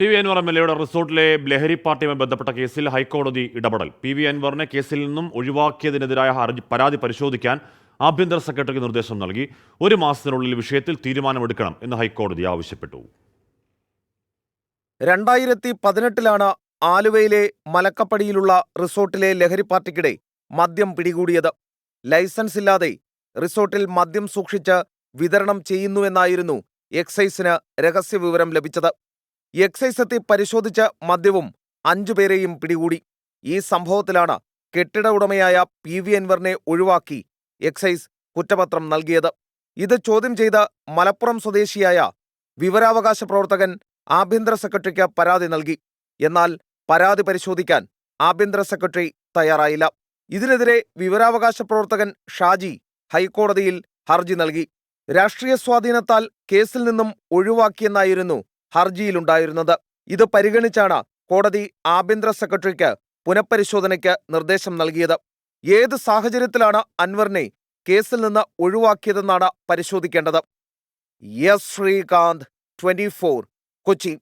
P V Anvar M L എയുടെ റിസോർട്ടിലെ ലഹരി പാർട്ടിയുമായി ബന്ധപ്പെട്ട കേസിൽ ഹൈക്കോടതി ഇടപെടൽ. പി വി അൻവറിനെ കേസിൽ നിന്നും ഒഴിവാക്കിയതിനെതിരായ ഹർജി പരാതി പരിശോധിക്കാൻ ആഭ്യന്തര സെക്രട്ടറിക്ക് നിർദ്ദേശം നൽകി. ഒരു മാസത്തിനുള്ളിൽ വിഷയത്തിൽ തീരുമാനമെടുക്കണം എന്ന് ഹൈക്കോടതി ആവശ്യപ്പെട്ടു. രണ്ടായിരത്തി പതിനെട്ടിലാണ് ആലുവയിലെ മലക്കപ്പടിയിലുള്ള റിസോർട്ടിലെ ലഹരി പാർട്ടിക്കിടെ മദ്യം പിടികൂടിയത്. ലൈസൻസ് ഇല്ലാതെ റിസോർട്ടിൽ മദ്യം സൂക്ഷിച്ച് വിതരണം ചെയ്യുന്നുവെന്നായിരുന്നു എക്സൈസിന് രഹസ്യവിവരം ലഭിച്ചത്. എക്സൈസ് എത്തി പരിശോധിച്ച മദ്യവും അഞ്ചുപേരെയും പിടികൂടി. ഈ സംഭവത്തിലാണ് കെട്ടിട ഉടമയായ പി വി അൻവറിനെ ഒഴിവാക്കി എക്സൈസ് കുറ്റപത്രം നൽകിയത്. ഇത് ചോദ്യം ചെയ്ത് മലപ്പുറം സ്വദേശിയായ വിവരാവകാശ പ്രവർത്തകൻ ആഭ്യന്തര സെക്രട്ടറിക്ക് പരാതി നൽകി. എന്നാൽ പരാതി പരിശോധിക്കാൻ ആഭ്യന്തര സെക്രട്ടറി തയ്യാറായില്ല. ഇതിനെതിരെ വിവരാവകാശ പ്രവർത്തകൻ ഷാജി ഹൈക്കോടതിയിൽ ഹർജി നൽകി. രാഷ്ട്രീയ സ്വാധീനത്താൽ കേസിൽ നിന്നും ഒഴിവാക്കിയെന്നായിരുന്നു ഹർജിയിലുണ്ടായിരുന്നത്. ഇത് പരിഗണിച്ചാണ് കോടതി ആഭ്യന്തര സെക്രട്ടറിക്ക് പുനഃപരിശോധനയ്ക്ക് നിർദ്ദേശം നൽകിയത്. ഏത് സാഹചര്യത്തിലാണ് കേസിൽ നിന്ന് ഒഴിവാക്കിയതെന്നാണ് പരിശോധിക്കേണ്ടത്. S Sreekanth twenty Kochi.